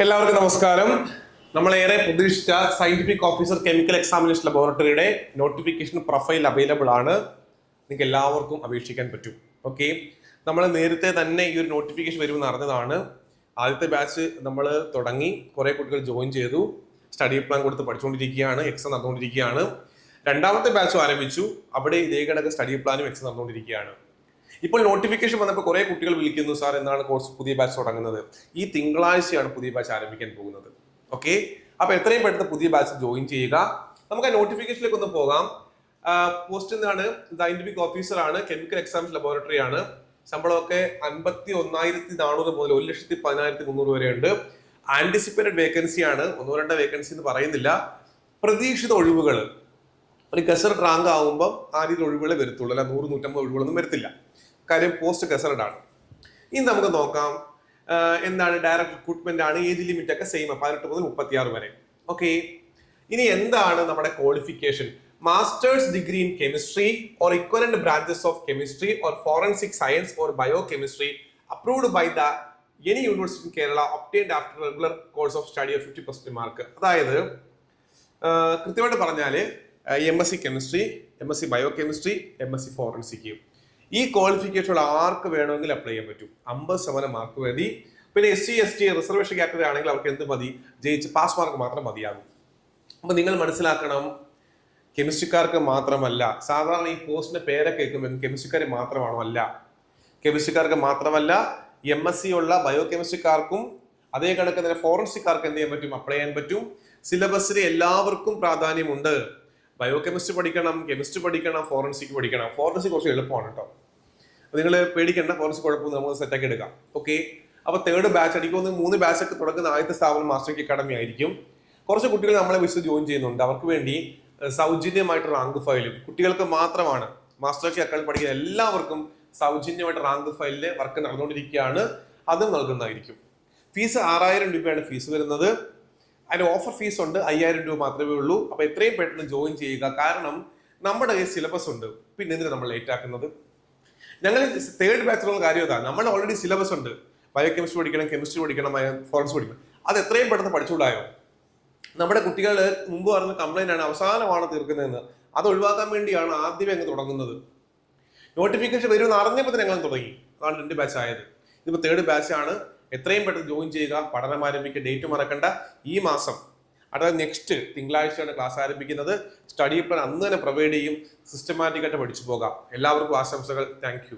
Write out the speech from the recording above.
നമസ്കാരം. നമ്മളേറെ പ്രതീക്ഷിച്ച സയന്റിഫിക് ഓഫീസർ കെമിക്കൽ എക്സാമിനേഷൻ ലബോറട്ടറിയുടെ നോട്ടിഫിക്കേഷൻ പ്രൊഫൈൽ അവൈലബിൾ ആണ്. നിങ്ങൾക്ക് എല്ലാവർക്കും അപേക്ഷിക്കാൻ പറ്റും. ഓക്കെ നമ്മൾ നേരത്തെ തന്നെ ഈ ഒരു നോട്ടിഫിക്കേഷൻ വരുമെന്ന് അറിഞ്ഞതാണ്. ആദ്യത്തെ ബാച്ച് നമ്മൾ തുടങ്ങി. കുറേ കുട്ടികൾ ജോയിൻ ചെയ്തു. സ്റ്റഡി പ്ലാൻ കൊടുത്ത് പഠിച്ചുകൊണ്ടിരിക്കുകയാണ്. എക്സാം നടന്നുകൊണ്ടിരിക്കുകയാണ്. രണ്ടാമത്തെ ബാച്ചും ആരംഭിച്ചു. അവിടെ ഇതേ കണക്ക് സ്റ്റഡി പ്ലാനും എക്സാം നടന്നുകൊണ്ടിരിക്കുകയാണ്. ഇപ്പോൾ നോട്ടിഫിക്കേഷൻ വന്നപ്പോൾ കുറേ കുട്ടികൾ വിളിക്കുന്നു സാർ എന്നാണ് കോഴ്സ് പുതിയ ബാച്ച് തുടങ്ങുന്നത്? ഈ തിങ്കളാഴ്ചയാണ് പുതിയ ബാച്ച് ആരംഭിക്കാൻ പോകുന്നത്. ഓക്കെ അപ്പോൾ എത്രയും പെട്ടെന്ന് പുതിയ ബാച്ച് ജോയിൻ ചെയ്യുക. നമുക്ക് ആ നോട്ടിഫിക്കേഷനിലേക്ക് ഒന്ന് പോകാം പോസ്റ്റ് എന്താണ്? സയന്റിഫിക് ഓഫീസർ ആണ്. കെമിക്കൽ എക്സാംസ് ലബോറട്ടറി ആണ്. ശമ്പളമൊക്കെ അൻപത്തി ഒന്നായിരത്തി നാനൂറ് മുതൽ ഒരു ലക്ഷത്തി പതിനായിരത്തി മുന്നൂറ് വരെ ഉണ്ട്. ആന്റിസിപ്പേറ്റഡ് വേക്കൻസി ആണ്. ഒന്നോ രണ്ടോ വേക്കൻസി എന്ന് പറയുന്നില്ല. പ്രതീക്ഷിത ഒഴിവുകൾ. ഒരു ഗസർ റാങ്ക് ആകുമ്പോൾ ആ രീതിയിൽ ഒഴിവുകളെ വരത്തുള്ളൂ. അല്ല നൂറ് നൂറ്റമ്പത് ഒഴിവുകളൊന്നും വരത്തില്ല. കാര്യം പോസ്റ്റ് ഗസറഡ് ആണ് ഇനി നമുക്ക് നോക്കാം എന്താണ് ഡയറക്ട് റിക്രൂട്ട്മെന്റ് ആണ് ഏജ് ലിമിറ്റ് ഒക്കെ സെയിം പതിനെട്ട് മുതൽ മുപ്പത്തി ആറ് വരെ. ഓക്കെ ഇനി എന്താണ് നമ്മുടെ qualification masters degree in chemistry or equivalent branches of chemistry or forensic science or biochemistry approved by the any university Kerala obtained after regular course of study of fifty percent mark അതായത് കൃത്യമായിട്ട് പറഞ്ഞാൽ M S C chemistry M S C biochemistry M S C forensic ഈ qualification ആർക്ക് വേണമെങ്കിലും apply ചെയ്യാൻ പറ്റും. അമ്പത് ശതമാനം mark മതി പിന്നെ S C S T reservation category ആണെങ്കിൽ അവർക്ക് എന്ത് മതി? ജയിച്ച് പാസ് മാർക്ക് മാത്രം മതിയാകും. അപ്പൊ നിങ്ങൾ മനസ്സിലാക്കണം കെമിസ്ട്രിക്കാർക്ക് മാത്രമല്ല സാധാരണ ഈ പോസ്റ്റിന്റെ പേരൊക്കെ കേൾക്കുമ്പോൾ കെമിസ്ട്രിക്കാർ മാത്രമാണോ അല്ല കെമിസ്ട്രിക്കാർക്ക് മാത്രമല്ല എം എസ് സി ഉള്ള ബയോ കെമിസ്ട്രിക്കാർക്കും അതേ കണക്ക് തന്നെ ഫോറൻസിക്കാർക്ക് എന്ത് ചെയ്യാൻ പറ്റും? അപ്ലൈ ചെയ്യാൻ പറ്റും. സിലബസിൽ എല്ലാവർക്കും പ്രാധാന്യമുണ്ട്. ബയോ കെമിസ്ട്രി പഠിക്കണം കെമിസ്ട്രി പഠിക്കണം ഫോറൻസിക് പഠിക്കണം. ഫോറൻസിക് കുറച്ച് എളുപ്പമാണ് കേട്ടോ. നിങ്ങൾ പേടിക്കേണ്ട ഫോറൻസിക് കുഴപ്പമൊന്നും നമുക്ക് സെറ്റാക്കി എടുക്കാം. ഓക്കെ അപ്പൊ തേർഡ് ബാച്ച് അടിക്കുന്ന മൂന്ന് ബാച്ച് ഒക്കെ തുടങ്ങുന്ന ആദ്യത്തെ സ്ഥാപനം മാസ്റ്റർ അക്കാഡമി ആയിരിക്കും. കുറച്ച് കുട്ടികൾ നമ്മളെ വിശ്വ ജോയിൻ ചെയ്യുന്നുണ്ട്. അവർക്ക് വേണ്ടി സൗജന്യമായിട്ട് റാങ്ക് ഫയലും. കുട്ടികൾക്ക് മാത്രമാണ്. മാസ്റ്റർ കി അക്കാഡമി പഠിക്കുന്ന എല്ലാവർക്കും സൗജന്യമായിട്ട് റാങ്ക് ഫയലിൽ വർക്ക് നടന്നുകൊണ്ടിരിക്കുകയാണ്. അതും നൽകുന്നതായിരിക്കും. ഫീസ് ആറായിരം രൂപയാണ് ഫീസ് വരുന്നത്. അതിന് ഓഫർ ഫീസ് ഉണ്ട് അയ്യായിരം രൂപ മാത്രമേ ഉള്ളൂ. അപ്പൊ എത്രയും പെട്ടെന്ന് ജോയിൻ ചെയ്യുക. കാരണം നമ്മുടെ കയ്യിൽ സിലബസ് ഉണ്ട്. പിന്നെ എന്തിനാണ് നമ്മൾ ലേറ്റ് ആക്കുന്നത്? ഞങ്ങൾ തേർഡ് ബാച്ചിലുള്ള കാര്യം ഇതാണ് നമ്മൾ ഓൾറെഡി സിലബസ് ഉണ്ട്. ബയോ കെമിസ്ട്രി പഠിക്കണം കെമിസ്ട്രി പഠിക്കണം ഫോറൻസ് പഠിക്കണം. അത് എത്രയും പെട്ടെന്ന് പഠിച്ചുകൂടായോ? നമ്മുടെ കുട്ടികൾ മുമ്പ് പറഞ്ഞ കംപ്ലൈന്റ് ആണ് അവസാനമാണ് തീർക്കുന്നതെന്ന്. അത് ഒഴിവാക്കാൻ വേണ്ടിയാണ് ആദ്യമേ അങ്ങ് തുടങ്ങുന്നത്. നോട്ടിഫിക്കേഷൻ വരുമെന്ന് അറിഞ്ഞപ്പോൾ തന്നെ ഞങ്ങൾ തുടങ്ങി. അതാണ് രണ്ട് ബാച്ച് ആയത്. ഇതിപ്പോൾ തേർഡ് ബാച്ച് ആണ്. എത്രയും പെട്ടെന്ന് ജോയിൻ ചെയ്യുക പഠനം ആരംഭിക്കുക ഡേറ്റ് മറക്കണ്ട. ഈ മാസം അടുത്ത നെക്സ്റ്റ് തിങ്കളാഴ്ചയാണ് ക്ലാസ് ആരംഭിക്കുന്നത്. സ്റ്റഡി പ്ലാൻ അന്ന് തന്നെ പ്രൊവൈഡ് ചെയ്യും. സിസ്റ്റമാറ്റിക്കായിട്ട് പഠിച്ചു പോകാം. എല്ലാവർക്കും ആശംസകൾ. താങ്ക്